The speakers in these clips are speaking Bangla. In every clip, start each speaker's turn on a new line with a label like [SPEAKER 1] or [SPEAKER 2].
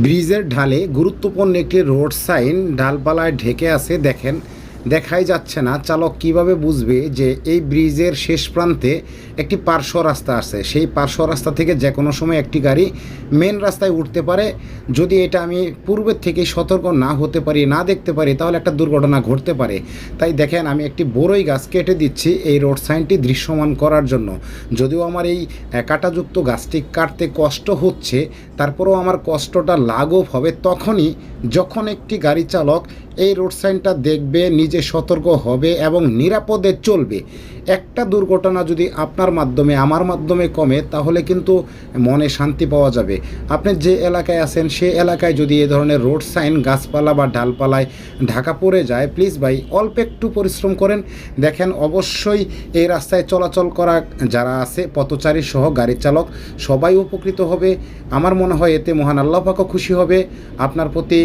[SPEAKER 1] ব্রিজের ঢালে গুরুত্বপূর্ণ একটি রোড সাইন ডালপালায় ঢেকে আছে দেখেন দেখাই যাচ্ছে না। চালক কীভাবে বুঝবে যে এই ব্রিজের শেষ প্রান্তে একটি পার্শ্ব রাস্তা আছে? সেই পার্শ্ব রাস্তা থেকে যে কোনো সময় একটি গাড়ি মেন রাস্তায় উঠতে পারে। যদি এটা আমি পূর্বের থেকে সতর্ক না হতে পারি, না দেখতে পারি, তাহলে একটা দুর্ঘটনা ঘটতে পারে। তাই দেখেন, আমি একটি বড়ই গাছ কেটে দিচ্ছি এই রোড সাইনটি দৃশ্যমান করার জন্য। যদিও আমার এই কাটাযুক্ত গাছটি কাটতে কষ্ট হচ্ছে, তারপরেও আমার কষ্টটা লাঘব হবে, তখনই যখন একটি গাড়ি চালক এই রোড সাইনটা দেখবে নিজে সতর্ক হবে এবং নিরাপদে চলবে। একটা দুর্ঘটনা যদি আপনার মাধ্যমে, আমার মাধ্যমে কমে, তাহলে কিন্তু মনে শান্তি পাওয়া যাবে। আপনি যে এলাকায় আছেন, সে এলাকায় যদি এ ধরনের রোড সাইন, গাছপালা বা ডালপালায় ঢাকা পড়ে যায়, প্লিজ ভাই, অল্প একটু পরিশ্রম করেন। দেখেন, অবশ্যই এই রাস্তায় চলাচল করা যারা আছে, পথচারী সহ গাড়ি চালক, সবাই উপকৃত হবে। আমার মনে হয় এতে মহান আল্লাহ পাকও খুশি হবে। আপনার প্রতি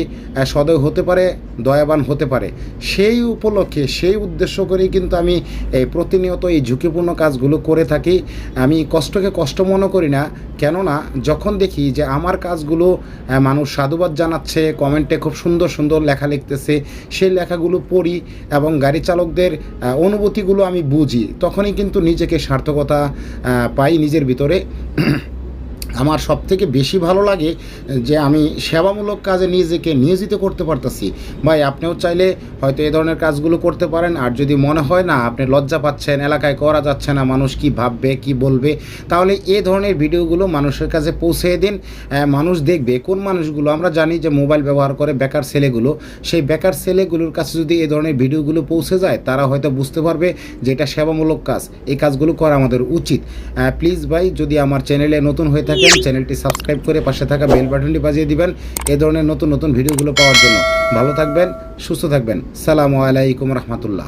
[SPEAKER 1] সদয় হতে পারে, দয়াবান হতে পারে। সেই উপলক্ষে, সেই উদ্দেশ্য করেই কিন্তু আমি এই প্রতিনিয়ত এই ঝুঁকিপূর্ণ কাজগুলো করে থাকি, আমি কষ্টকে কষ্ট মনে করি না। কেননা, যখন দেখি যে আমার কাজগুলো মানুষ সাধুবাদ জানাচ্ছে, কমেন্টে খুব সুন্দর সুন্দর লেখা লিখতেছে, সেই লেখাগুলো পড়ি এবং গাড়ি চালকদের অনুভূতিগুলো আমি বুঝি, তখনই কিন্তু নিজেকে সার্থকতা পাই নিজের ভিতরে। আমার সব থেকে বেশি ভালো লাগে, যে আমি সেবামূলক কাজে নিজেকে নিয়োজিত করতে পারতেছি। ভাই, আপনিও চাইলে হয়তো এ ধরনের কাজগুলো করতে পারেন, আর যদি মনে হয় না, আপনি লজ্জা পাচ্ছেন, এলাকায় করা যাচ্ছে না, মানুষ কি ভাববে, কি বলবে, তাহলে এ ধরনের ভিডিওগুলো মানুষের কাছে পৌঁছে দিন মানুষ দেখবে, কোন মানুষগুলো, আমরা জানি যে মোবাইল ব্যবহার করে বেকার ছেলেগুলো, সেই বেকার ছেলেগুলোর কাছে যদি এ ধরনের ভিডিওগুলো পৌঁছে যায়, তারা হয়তো বুঝতে পারবে যে এটা সেবামূলক কাজ, এই কাজগুলো করা আমাদের উচিত। প্লিজ ভাই, যদি আমার চ্যানেলে নতুন হয়ে থাকেন চ্যানেলটি সাবস্ক্রাইব করে পাশে থাকা বেল বাটনটি বাজিয়ে দিবেন এ ধরনের নতুন নতুন ভিডিওগুলো পাওয়ার জন্য। ভালো থাকবেন, সুস্থ থাকবেন। সালামু আলাইকুম রহমতুল্লাহ।